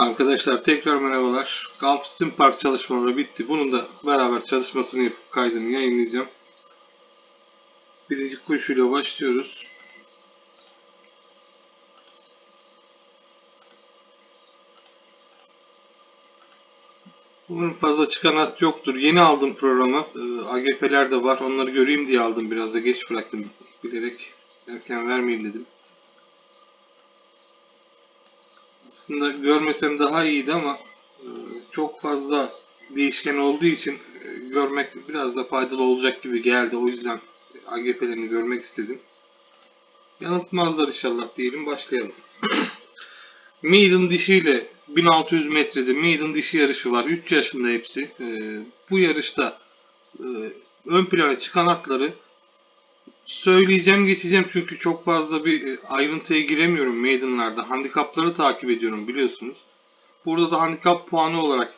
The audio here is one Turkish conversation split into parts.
Arkadaşlar tekrar merhabalar. Gulf Steam Park çalışmaları bitti. Bunun da beraber çalışmasını yapıp kaydını yayınlayacağım. Birinci koşuyla başlıyoruz. Umarım fazla çıkan hat yoktur. Yeni aldım programı. Ee, AGP'ler de var. Onları göreyim diye aldım. Biraz da geç bıraktım bilerek. Erken vermeyeyim dedim. Aslında görmesem daha iyiydi ama e, çok fazla değişken olduğu için e, görmek biraz da faydalı olacak gibi geldi. O yüzden AGP'lerini görmek istedim. Yanıltmazlar inşallah diyelim. Başlayalım. Maiden dişiyle 1600 metrede Maiden dişi yarışı var. 3 yaşında hepsi. E, bu yarışta ön plana çıkan atları söyleyeceğim geçeceğim çünkü çok fazla bir e, ayrıntıya giremiyorum maidenlarda. Handikapları takip ediyorum biliyorsunuz. Burada da handikap puanı olarak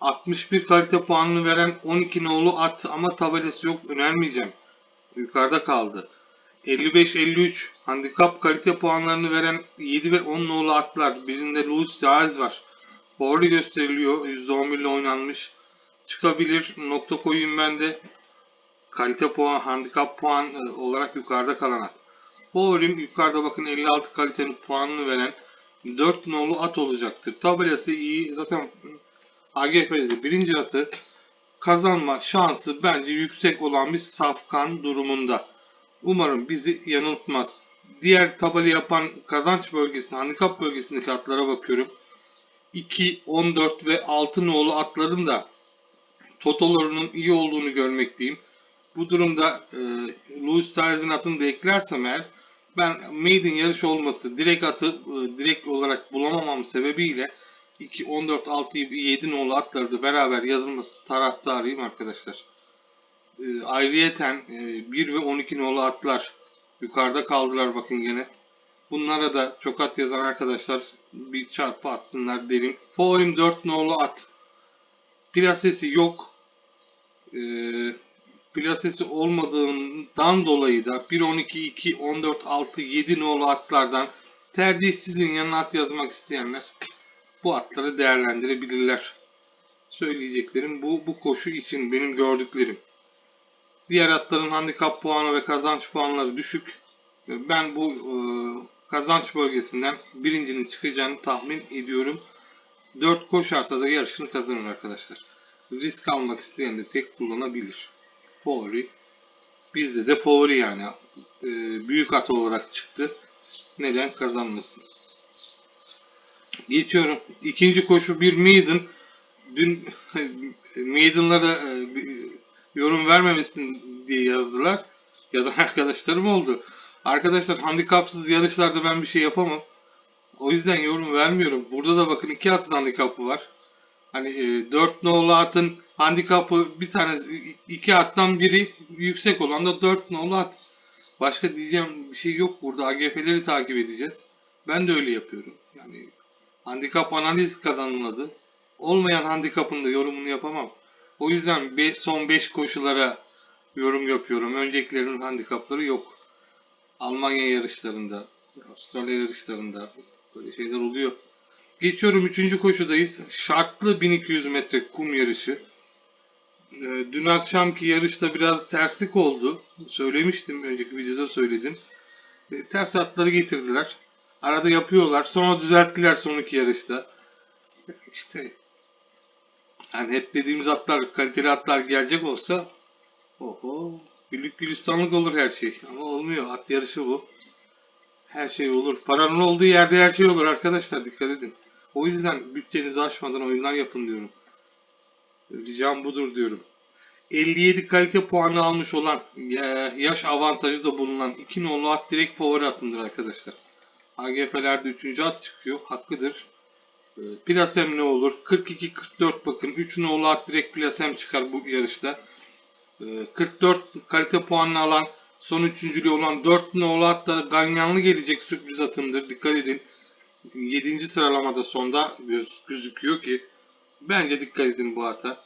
61 kalite puanını veren 12 nolu at ama tabelası yok önermeyeceğim. Yukarıda kaldı. 55-53 handikap kalite puanlarını veren 7 ve 10 nolu atlar. Birinde Louis Saez var. Favori gösteriliyor. %11 ile oynanmış. Çıkabilir. Nokta koyayım ben de kalite puan, handikap puan e, olarak yukarıda kalan at. Favorim yukarıda bakın 56 kalitenin puanını veren 4 nolu at olacaktır. Tabelası iyi. Zaten AGP'de birinci atı kazanma şansı bence yüksek olan bir safkan durumunda. Umarım bizi yanıltmaz. Diğer tabela yapan kazanç bölgesinde, handikap bölgesindeki atlara bakıyorum. 2, 14 ve 6 nolu atların da totolarının iyi olduğunu görmekteyim. Bu durumda e, Louis Saez'in atını da eklersem eğer ben maiden yarış olması direkt atı e, direkt olarak bulamamam sebebiyle 2, 14, 6, 7 nolu atları da beraber yazılması taraftarıyım arkadaşlar. E, ayrıyeten e, 1 ve 12 nolu atlar yukarıda kaldılar bakın gene. Bunlara da çok at yazan arkadaşlar bir çarpı atsınlar derim. Favorim 4 nolu at. Plasesi yok. Eee plasesi olmadığından dolayı da 1, 12, 2, 14, 6, 7 nolu atlardan tercih sizin yanına at yazmak isteyenler bu atları değerlendirebilirler. Söyleyeceklerim bu, bu koşu için benim gördüklerim. Diğer atların handikap puanı ve kazanç puanları düşük. Ben bu e, kazanç bölgesinden birincinin çıkacağını tahmin ediyorum. 4 koşarsa da yarışını kazanır arkadaşlar. Risk almak isteyen de tek kullanabilir favori. Bizde de favori yani. E, büyük at olarak çıktı. Neden kazanmasın? Geçiyorum. İkinci koşu bir maiden. Dün maiden'lara e, yorum vermemesin diye yazdılar. Yazan arkadaşlarım oldu. Arkadaşlar handikapsız yarışlarda ben bir şey yapamam. O yüzden yorum vermiyorum. Burada da bakın iki atın handikapı var. Hani e, 4 nolu atın handikapı bir tane iki attan biri yüksek olan da 4 nolu at. Başka diyeceğim bir şey yok burada. AGF'leri takip edeceğiz. Ben de öyle yapıyorum. Yani handikap analiz kazanılmadı. Olmayan handikapın da yorumunu yapamam. O yüzden be, son 5 koşulara yorum yapıyorum. Öncekilerin handikapları yok. Almanya yarışlarında, Avustralya yarışlarında böyle şeyler oluyor. Geçiyorum 3. koşudayız. Şartlı 1200 metre kum yarışı. Ee, dün akşamki yarışta biraz terslik oldu. Söylemiştim, önceki videoda söyledim. Ee, ters atları getirdiler. Arada yapıyorlar. Sonra düzelttiler son iki yarışta. İşte yani hep dediğimiz atlar, kaliteli atlar gelecek olsa oho güllük gülistanlık olur her şey. Ama olmuyor. At yarışı bu. Her şey olur. Paranın olduğu yerde her şey olur arkadaşlar. Dikkat edin. O yüzden bütçenizi aşmadan oyunlar yapın diyorum. Ricam budur diyorum. 57 kalite puanı almış olan yaş avantajı da bulunan 2 nolu at direkt favori atındır arkadaşlar. AGF'lerde 3. at çıkıyor. Hakkıdır. Ee, plasem ne olur? 42-44 bakın. 3 nolu at direkt plasem çıkar bu yarışta. 44 ee, kalite puanını alan son üçüncülüğü olan 4 nolu at da ganyanlı gelecek sürpriz atımdır. Dikkat edin. 7. sıralamada sonda göz, gözüküyor ki bence dikkat edin bu ata.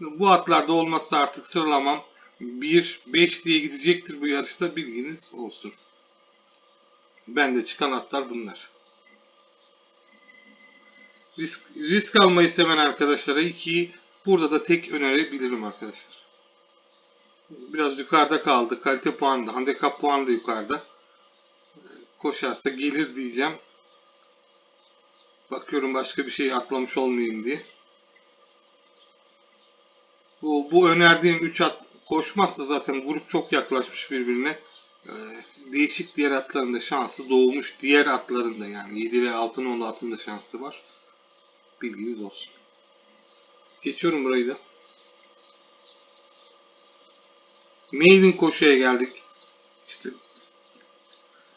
Bu atlarda olmazsa artık sıralamam 1-5 diye gidecektir bu yarışta bilginiz olsun. Bende çıkan atlar bunlar. Risk, risk almayı seven arkadaşlara 2'yi burada da tek önerebilirim arkadaşlar. Biraz yukarıda kaldı. Kalite puanı da, handikap puanı da yukarıda. Koşarsa gelir diyeceğim. Bakıyorum başka bir şey atlamış olmayayım diye. Bu, bu önerdiğim 3 at koşmazsa zaten grup çok yaklaşmış birbirine. Ee, değişik diğer atların da şansı doğmuş. Diğer atların da yani 7 ve 6 nolu atın da şansı var. Bilginiz olsun. Geçiyorum burayı da. Maiden koşuya geldik. İşte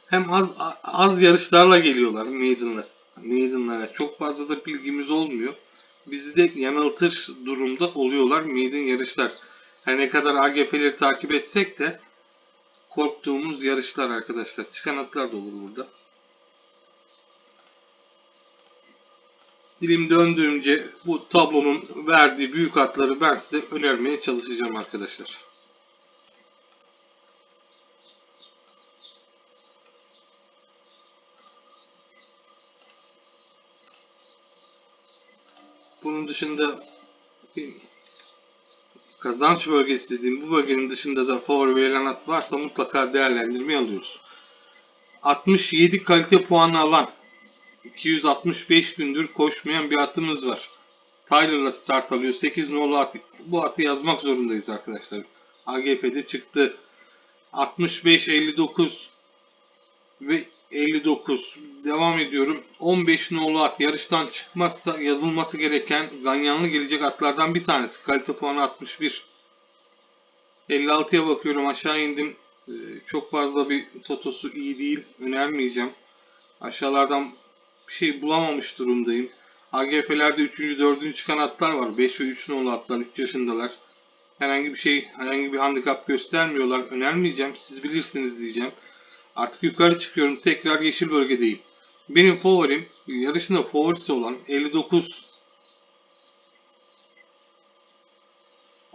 hem az az yarışlarla geliyorlar Maiden'la. Maiden'lara çok fazla da bilgimiz olmuyor. Bizi de yanıltır durumda oluyorlar Maiden yarışlar. Her ne kadar AGF'leri takip etsek de korktuğumuz yarışlar arkadaşlar. Çıkan atlar da olur burada. Dilim döndüğümce bu tablonun verdiği büyük atları ben size önermeye çalışacağım arkadaşlar. Dışında kazanç bölgesi dediğim bu bölgenin dışında da favori verilen at varsa mutlaka değerlendirmeye alıyoruz. 67 kalite puanı alan 265 gündür koşmayan bir atımız var. Tyler'la start alıyor. 8 nolu at. Bu atı yazmak zorundayız arkadaşlar. AGF'de çıktı. 65, 59 ve 59. Devam ediyorum. 15 nolu at yarıştan çıkmazsa yazılması gereken ganyanlı gelecek atlardan bir tanesi. Kalite puanı 61. 56'ya bakıyorum aşağı indim. Ee, çok fazla bir totosu iyi değil. Önermeyeceğim. Aşağılardan bir şey bulamamış durumdayım. AGF'lerde 3. 4. çıkan atlar var. 5 ve 3 nolu atlar. 3 yaşındalar. Herhangi bir şey, herhangi bir handikap göstermiyorlar. Önermeyeceğim. Siz bilirsiniz diyeceğim. Artık yukarı çıkıyorum. Tekrar yeşil bölgedeyim. Benim favorim yarışında favorisi olan 59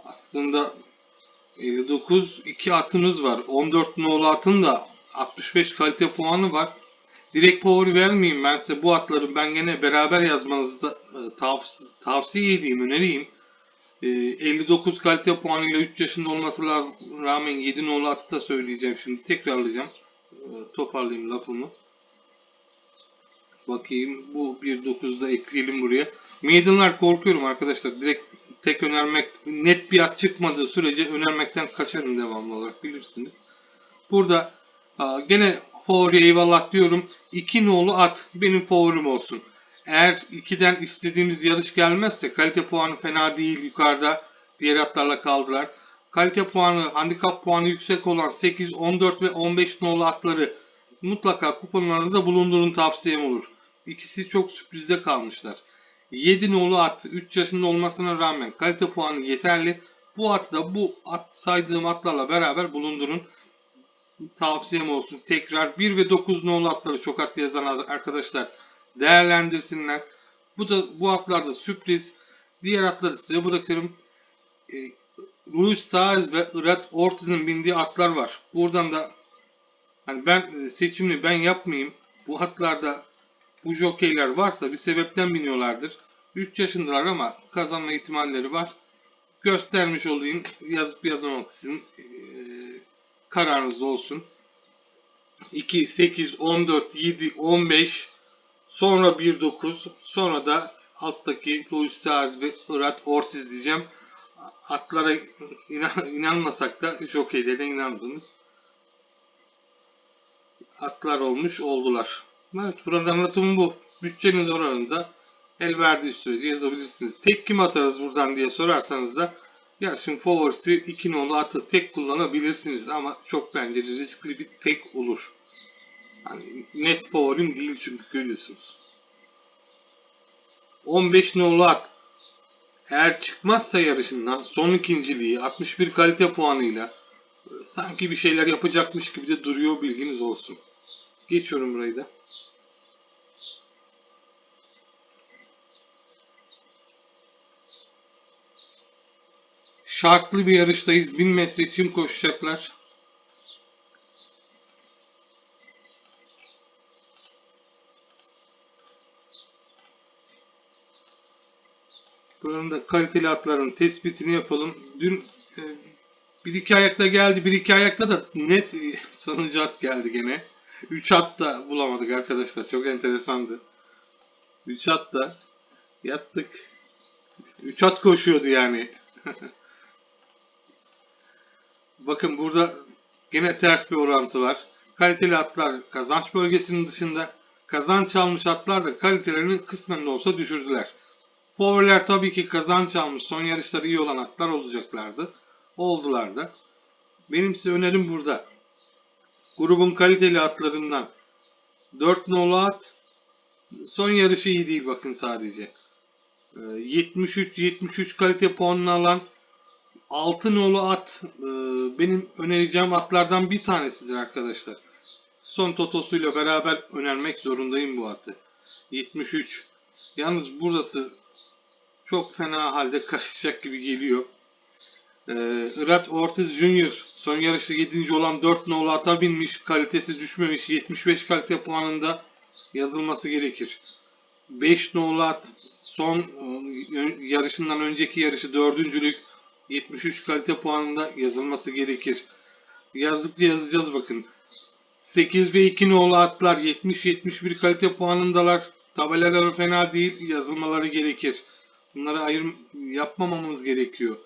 aslında 59 iki atımız var. 14 nolu atın da 65 kalite puanı var. Direkt favori vermeyeyim ben size bu atları ben gene beraber yazmanızı e, tav tavsiye edeyim, önereyim. E, 59 kalite puanıyla 3 yaşında olması rağmen 7 nolu atı da söyleyeceğim şimdi tekrarlayacağım. E, toparlayayım lafımı. Bakayım bu 1.9'da ekleyelim buraya. Maiden'lar korkuyorum arkadaşlar. Direkt tek önermek net bir at çıkmadığı sürece önermekten kaçarım devamlı olarak bilirsiniz. Burada gene favori eyvallah diyorum. 2 nolu at benim favorim olsun. Eğer 2'den istediğimiz yarış gelmezse kalite puanı fena değil yukarıda diğer atlarla kaldılar. Kalite puanı, handikap puanı yüksek olan 8, 14 ve 15 nolu atları mutlaka kuponlarınızda bulundurun tavsiyem olur. İkisi çok sürprizde kalmışlar. 7 nolu at 3 yaşında olmasına rağmen kalite puanı yeterli. Bu atı da bu at saydığım atlarla beraber bulundurun. Tavsiyem olsun. Tekrar 1 ve 9 nolu atları çok at yazan arkadaşlar değerlendirsinler. Bu da bu atlarda sürpriz. Diğer atları size bırakırım. E, Louis Saez ve Red Ortiz'in bindiği atlar var. Buradan da hani ben e, seçimini ben yapmayayım. Bu atlarda bu jokeyler varsa bir sebepten biniyorlardır. 3 yaşındalar ama kazanma ihtimalleri var. Göstermiş olayım. Yazıp yazmamak sizin e, kararınız olsun. 2, 8, 14, 7, 15 sonra 1, 9 sonra da alttaki Luis Saez ve Irat Ortiz diyeceğim. Atlara inan, inanmasak da jokeylere inandınız. Atlar olmuş oldular. Evet burada anlatımım bu. Bütçeniz oranında el verdiği sürece yazabilirsiniz. Tek kim atarız buradan diye sorarsanız da Yarışın favorisi 2 nolu atı tek kullanabilirsiniz ama çok bence riskli bir tek olur. Yani net favorim değil çünkü görüyorsunuz. 15 nolu at eğer çıkmazsa yarışından son ikinciliği 61 kalite puanıyla sanki bir şeyler yapacakmış gibi de duruyor bilginiz olsun. Geçiyorum burayı da. Şartlı bir yarıştayız. 1000 metre için koşacaklar. Da kaliteli atların tespitini yapalım. Dün e, bir iki ayakta geldi. Bir iki ayakta da net sonuncu at geldi gene. Üç at da bulamadık arkadaşlar. Çok enteresandı. Üç at da yattık. Üç at koşuyordu yani. Bakın burada gene ters bir orantı var. Kaliteli atlar kazanç bölgesinin dışında kazanç almış atlar da kalitelerini kısmen de olsa düşürdüler. Favoriler tabii ki kazanç almış son yarışları iyi olan atlar olacaklardı. Oldular da. Benim size önerim burada. Grubun kaliteli atlarından 4 nolu at son yarışı iyi değil bakın sadece. 73-73 kalite puanını alan 6 nolu at e, benim önereceğim atlardan bir tanesidir arkadaşlar. Son totosuyla beraber önermek zorundayım bu atı. 73. Yalnız burası çok fena halde karışacak gibi geliyor. Ee, Irat Ortiz Junior son yarışta 7. olan 4 nolu ata binmiş. Kalitesi düşmemiş. 75 kalite puanında yazılması gerekir. 5 nolu at son e, yarışından önceki yarışı dördüncülük 73 kalite puanında yazılması gerekir. Yazdıkça yazacağız bakın. 8 ve 2 nolu atlar 70-71 kalite puanındalar. Tabelaları fena değil. Yazılmaları gerekir. Bunları ayır yapmamamız gerekiyor.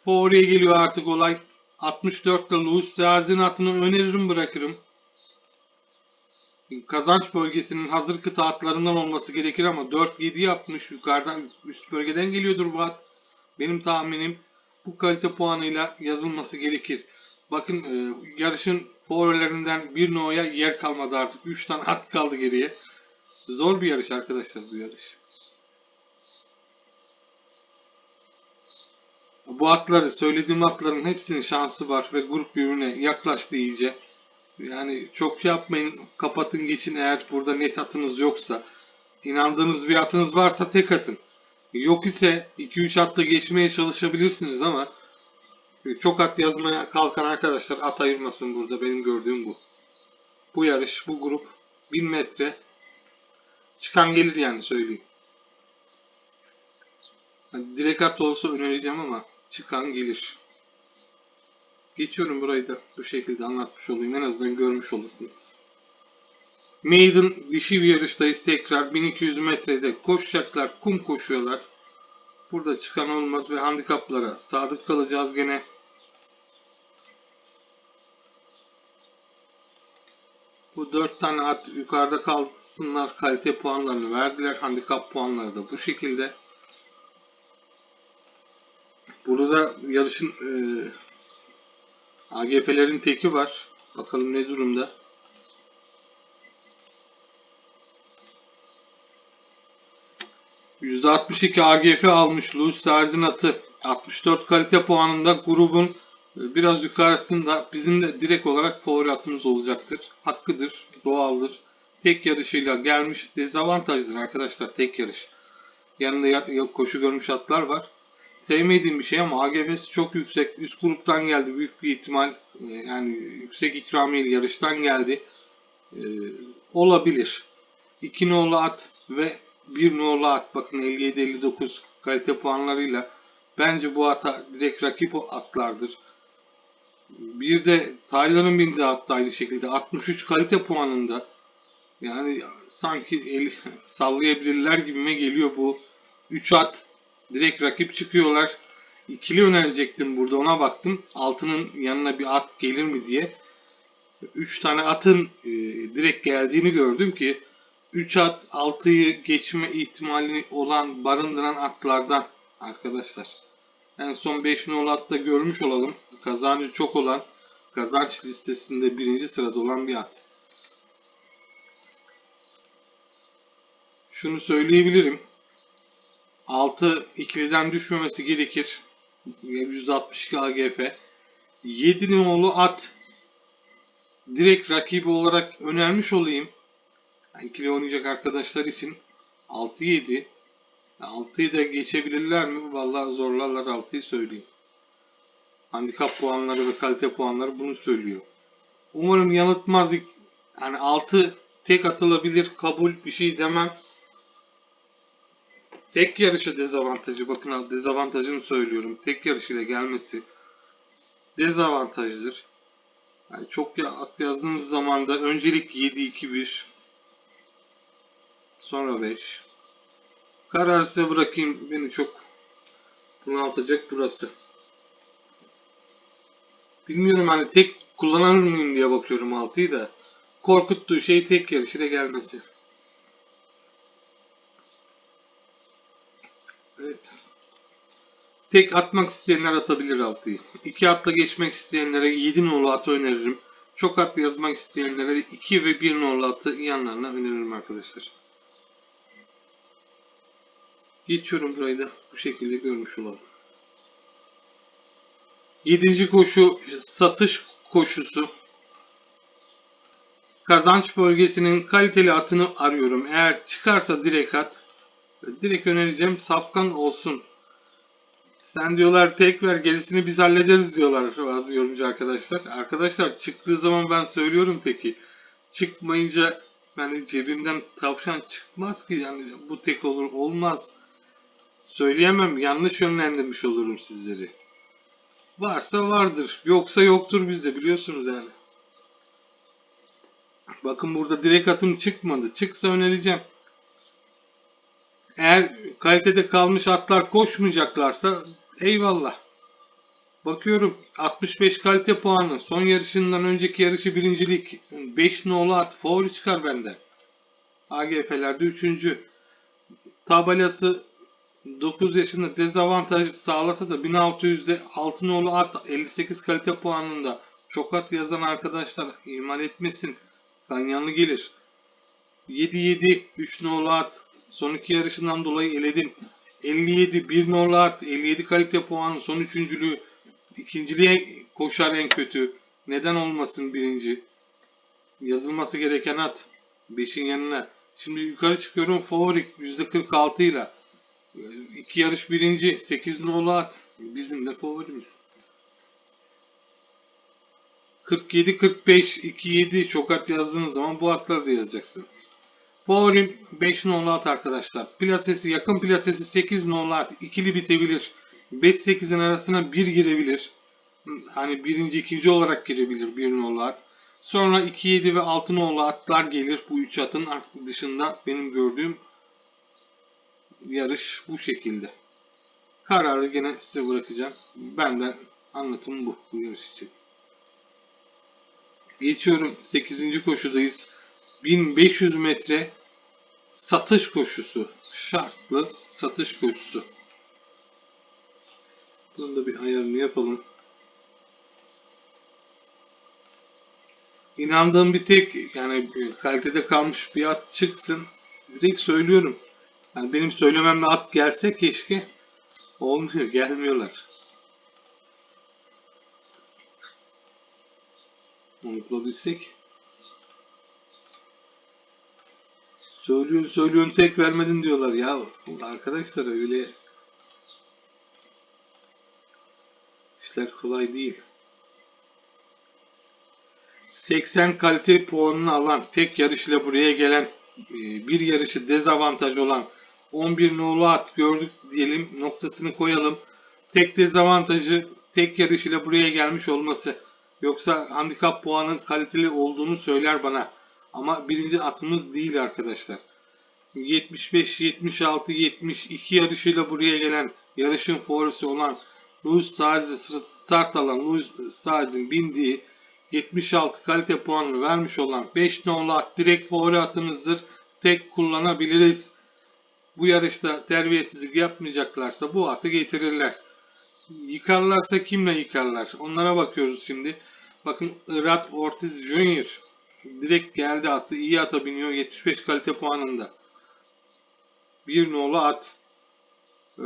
Favori'ye geliyor artık olay. 64'te Louis Seazin atını öneririm bırakırım. Kazanç bölgesinin hazır kıta atlarından olması gerekir ama 4-7 yapmış. Yukarıdan üst bölgeden geliyordur bu at. Benim tahminim bu kalite puanıyla yazılması gerekir. Bakın e, yarışın favorilerinden bir no'ya yer kalmadı artık. 3 tane at kaldı geriye. Zor bir yarış arkadaşlar bu yarış. Bu atları, söylediğim atların hepsinin şansı var ve grup birbirine yaklaştı iyice. Yani çok yapmayın, kapatın geçin eğer burada net atınız yoksa. İnandığınız bir atınız varsa tek atın. Yok ise 2-3 atla geçmeye çalışabilirsiniz ama çok at yazmaya kalkan arkadaşlar at ayırmasın burada benim gördüğüm bu. Bu yarış, bu grup 1000 metre çıkan gelir yani söyleyeyim. Direkt at olsa önereceğim ama çıkan gelir. Geçiyorum burayı da bu şekilde anlatmış olayım. En azından görmüş olasınız. Maiden dişi bir yarıştayız tekrar. 1200 metrede koşacaklar. Kum koşuyorlar. Burada çıkan olmaz ve handikaplara sadık kalacağız gene. Bu 4 tane at yukarıda kalsınlar. Kalite puanlarını verdiler. Handikap puanları da bu şekilde. Burada yarışın e, AGF'lerin teki var. Bakalım ne durumda. %62 AGF almış Louis Sarz'ın atı. 64 kalite puanında grubun e, biraz yukarısında bizim de direkt olarak favori atımız olacaktır. Hakkıdır, doğaldır. Tek yarışıyla gelmiş dezavantajdır arkadaşlar tek yarış. Yanında koşu görmüş atlar var sevmediğim bir şey ama AGF'si çok yüksek. Üst gruptan geldi. Büyük bir ihtimal e, yani yüksek ikramiyeli yarıştan geldi. Ee, olabilir. 2 nolu at ve 1 nolu at bakın 57-59 kalite puanlarıyla bence bu ata direkt rakip atlardır. Bir de Tyler'ın bindiği at aynı şekilde 63 kalite puanında yani sanki el, sallayabilirler gibime geliyor bu 3 at Direkt rakip çıkıyorlar. İkili önerecektim burada ona baktım. Altının yanına bir at gelir mi diye. 3 tane atın e, direkt geldiğini gördüm ki 3 at 6'yı geçme ihtimali olan barındıran atlardan arkadaşlar. En son 5 nolu atta görmüş olalım. Kazancı çok olan kazanç listesinde birinci sırada olan bir at. Şunu söyleyebilirim. 6 ikiliden düşmemesi gerekir. 162 AGF. 7 numaralı at direkt rakibi olarak önermiş olayım. Yani ikili oynayacak arkadaşlar için 6-7 6'yı da geçebilirler mi? Vallahi zorlarlar 6'yı söyleyeyim. Handikap puanları ve kalite puanları bunu söylüyor. Umarım yanıltmaz. Yani 6 tek atılabilir kabul bir şey demem. Tek yarışı dezavantajı. Bakın dezavantajını söylüyorum. Tek yarışıyla gelmesi dezavantajdır. Yani çok ya at yazdığınız zaman da öncelik 7-2-1 sonra 5 karar size bırakayım beni çok bunaltacak burası. Bilmiyorum hani tek kullanır mıyım diye bakıyorum 6'yı da korkuttuğu şey tek yarışıyla gelmesi. Evet. Tek atmak isteyenler atabilir 6'yı. 2 atla geçmek isteyenlere 7 nolu atı öneririm. Çok atlı yazmak isteyenlere 2 ve 1 nolu atı yanlarına öneririm arkadaşlar. Geçiyorum burayı da bu şekilde görmüş olalım. 7. koşu satış koşusu. Kazanç bölgesinin kaliteli atını arıyorum. Eğer çıkarsa direkt at. Direkt önereceğim safkan olsun. Sen diyorlar tek ver gerisini biz hallederiz diyorlar bazı yorumcu arkadaşlar. Arkadaşlar çıktığı zaman ben söylüyorum teki. Çıkmayınca yani cebimden tavşan çıkmaz ki yani bu tek olur olmaz. Söyleyemem yanlış yönlendirmiş olurum sizleri. Varsa vardır yoksa yoktur bizde biliyorsunuz yani. Bakın burada direkt atım çıkmadı. Çıksa önereceğim. Eğer kalitede kalmış atlar koşmayacaklarsa eyvallah. Bakıyorum 65 kalite puanı. Son yarışından önceki yarışı birincilik. 5 nolu at. Favori çıkar benden. AGF'lerde 3. Tabelası 9 yaşında dezavantaj sağlasa da 1600'de 6 nolu at 58 kalite puanında. Çok at yazan arkadaşlar ihmal etmesin. Ganyanlı gelir. 7-7 3 nolu at Son iki yarışından dolayı eledim. 57 1 nolu at. 57 kalite puanı. Son üçüncülüğü. ikinciliğe koşar en kötü. Neden olmasın birinci? Yazılması gereken at. 5'in yanına. Şimdi yukarı çıkıyorum. Favori %46 ile. İki yarış birinci. 8 nolu at. Bizim de favorimiz. 47 45 27 çok at yazdığınız zaman bu atları da yazacaksınız. Favorim 5 nolu at arkadaşlar. Plasesi yakın plasesi 8 nolu at. İkili bitebilir. 5-8'in arasına 1 girebilir. Hani birinci ikinci olarak girebilir 1 nolu at. Sonra 2, 7 ve 6 nolu atlar gelir. Bu 3 atın dışında benim gördüğüm yarış bu şekilde. Kararı gene size bırakacağım. Benden anlatım bu bu yarış için. Geçiyorum 8. koşudayız. 1500 metre satış koşusu. Şartlı satış koşusu. Bunun da bir ayarını yapalım. İnandığım bir tek yani kalitede kalmış bir at çıksın. Direkt söylüyorum. Yani benim söylememle at gelse keşke. Olmuyor. Gelmiyorlar. Onu bulabilsek. Söylüyorsun söylüyorsun tek vermedin diyorlar ya. Arkadaşlar öyle işler kolay değil. 80 kalite puanını alan, tek yarışla buraya gelen, e, bir yarışı dezavantaj olan 11 nolu at gördük diyelim noktasını koyalım. Tek dezavantajı tek yarışıyla buraya gelmiş olması. Yoksa handikap puanı kaliteli olduğunu söyler bana. Ama birinci atımız değil arkadaşlar. 75, 76, 72 yarışıyla buraya gelen yarışın favorisi olan Louis Saiz'e start alan Louis Saiz'in bindiği 76 kalite puanını vermiş olan 5 nolu at direkt favori atımızdır. Tek kullanabiliriz. Bu yarışta terbiyesizlik yapmayacaklarsa bu atı getirirler. Yıkarlarsa kimle yıkarlar? Onlara bakıyoruz şimdi. Bakın Irat Ortiz Junior direkt geldi attı. iyi ata biniyor. 75 kalite puanında. Bir nolu at. Ee,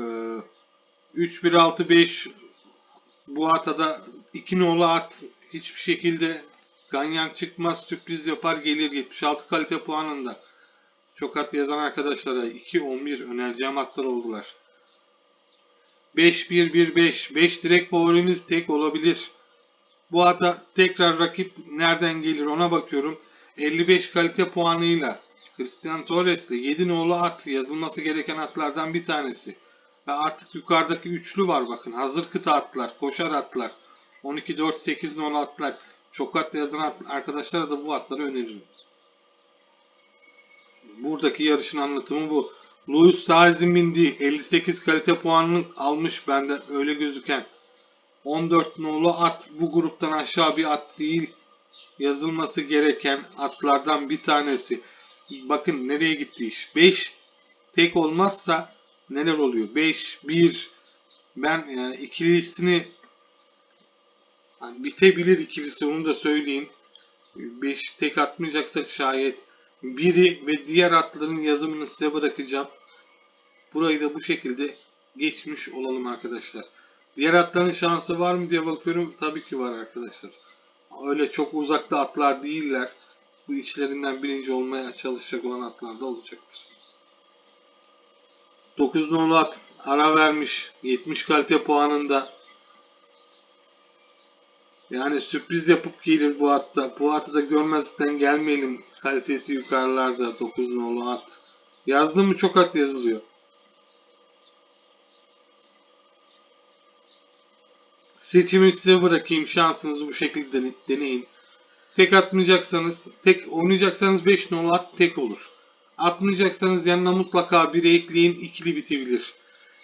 3 1 6 5 bu atada 2 nolu at hiçbir şekilde ganyan çıkmaz sürpriz yapar gelir 76 kalite puanında. Çok at yazan arkadaşlara 2-11 önereceğim atlar oldular. 5-1-1-5 5 direkt favorimiz tek olabilir. Bu ata tekrar rakip nereden gelir ona bakıyorum. 55 kalite puanıyla Christian Torres'li 7 nolu at yazılması gereken atlardan bir tanesi. Ve artık yukarıdaki üçlü var bakın. Hazır kıta atlar, koşar atlar. 12, 4, 8 nolu atlar. Çok at yazan at- arkadaşlara da bu atları öneririm. Buradaki yarışın anlatımı bu. Louis Saez'in bindiği 58 kalite puanını almış bende öyle gözüken. 14 nolu at bu gruptan aşağı bir at değil. Yazılması gereken atlardan bir tanesi. Bakın nereye gitti iş. 5 tek olmazsa neler oluyor? 5, 1 ben e, ikilisini yani bitebilir ikilisi onu da söyleyeyim. 5 tek atmayacaksak şayet biri ve diğer atların yazımını size bırakacağım. Burayı da bu şekilde geçmiş olalım arkadaşlar. Diğer atların şansı var mı diye bakıyorum. Tabii ki var arkadaşlar. Öyle çok uzakta atlar değiller. Bu içlerinden birinci olmaya çalışacak olan atlar da olacaktır. 9 nolu at ara vermiş. 70 kalite puanında. Yani sürpriz yapıp gelir bu atta. Bu atı da görmezden gelmeyelim. Kalitesi yukarılarda 9 nolu at. Yazdı mı çok at yazılıyor. Seçimi size bırakayım. Şansınızı bu şekilde dene- deneyin. Tek atmayacaksanız, tek oynayacaksanız 5 nolu at tek olur. Atmayacaksanız yanına mutlaka biri ekleyin. ikili bitebilir.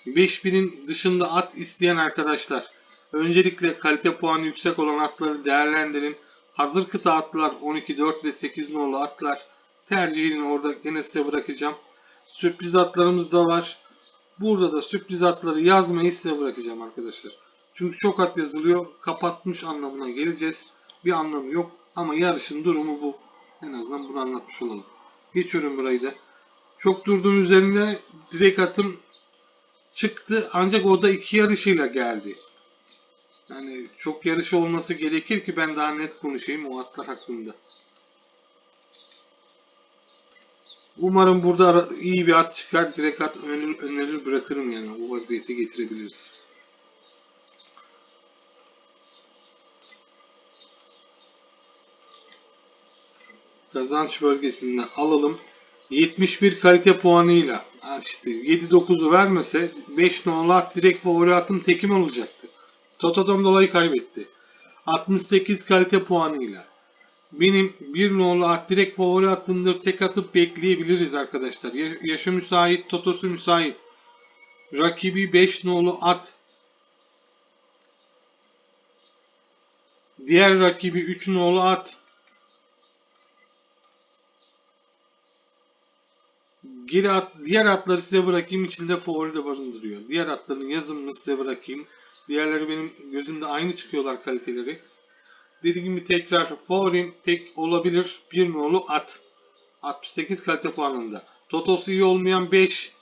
5000'in dışında at isteyen arkadaşlar öncelikle kalite puanı yüksek olan atları değerlendirin. Hazır kıta atlar 12, 4 ve 8 nolu atlar tercihini orada gene size bırakacağım. Sürpriz atlarımız da var. Burada da sürpriz atları yazmayı size bırakacağım arkadaşlar. Çünkü çok at yazılıyor. Kapatmış anlamına geleceğiz. Bir anlamı yok. Ama yarışın durumu bu. En azından bunu anlatmış olalım. Geçiyorum burayı da. Çok durduğum üzerinde direkt atım çıktı. Ancak o da iki yarışıyla geldi. Yani çok yarışı olması gerekir ki ben daha net konuşayım o atlar hakkında. Umarım burada iyi bir at çıkar. Direkt at önerir, önerir bırakırım yani. O vaziyete getirebiliriz. Kazanç bölgesinden alalım. 71 kalite puanıyla işte 7-9'u vermese 5 nolu at direkt favori atım tekim olacaktı. Toto'dan dolayı kaybetti. 68 kalite puanıyla. Benim bir nolu at direkt favori attımdır tek atıp bekleyebiliriz arkadaşlar. Ya- Yaşı müsait, totosu müsait. Rakibi 5 nolu at. Diğer rakibi 3 nolu at. Geri at, diğer atları size bırakayım içinde favori de barındırıyor. Diğer atların yazımını size bırakayım. Diğerleri benim gözümde aynı çıkıyorlar kaliteleri. Dediğim gibi tekrar favorim tek olabilir. Bir nolu at. 68 kalite puanında. Totosu iyi olmayan 5.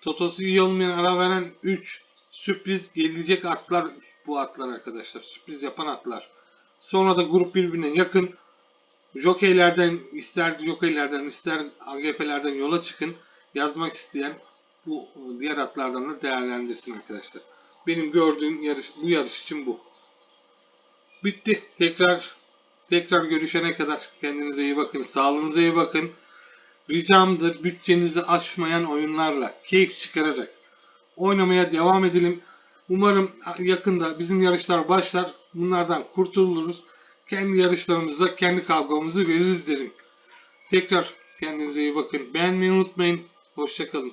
Totosu iyi olmayan ara veren 3. Sürpriz gelecek atlar bu atlar arkadaşlar. Sürpriz yapan atlar. Sonra da grup birbirine yakın. Jokeylerden ister jokeylerden ister AGF'lerden yola çıkın. Yazmak isteyen bu diğer atlardan da değerlendirsin arkadaşlar. Benim gördüğüm yarış bu yarış için bu. Bitti. Tekrar tekrar görüşene kadar kendinize iyi bakın. Sağlığınıza iyi bakın. Ricamdır bütçenizi aşmayan oyunlarla keyif çıkararak oynamaya devam edelim. Umarım yakında bizim yarışlar başlar. Bunlardan kurtuluruz. Kendi yarışlarımızda kendi kavgamızı veririz derim. Tekrar kendinize iyi bakın. Beğenmeyi unutmayın. Hoşçakalın.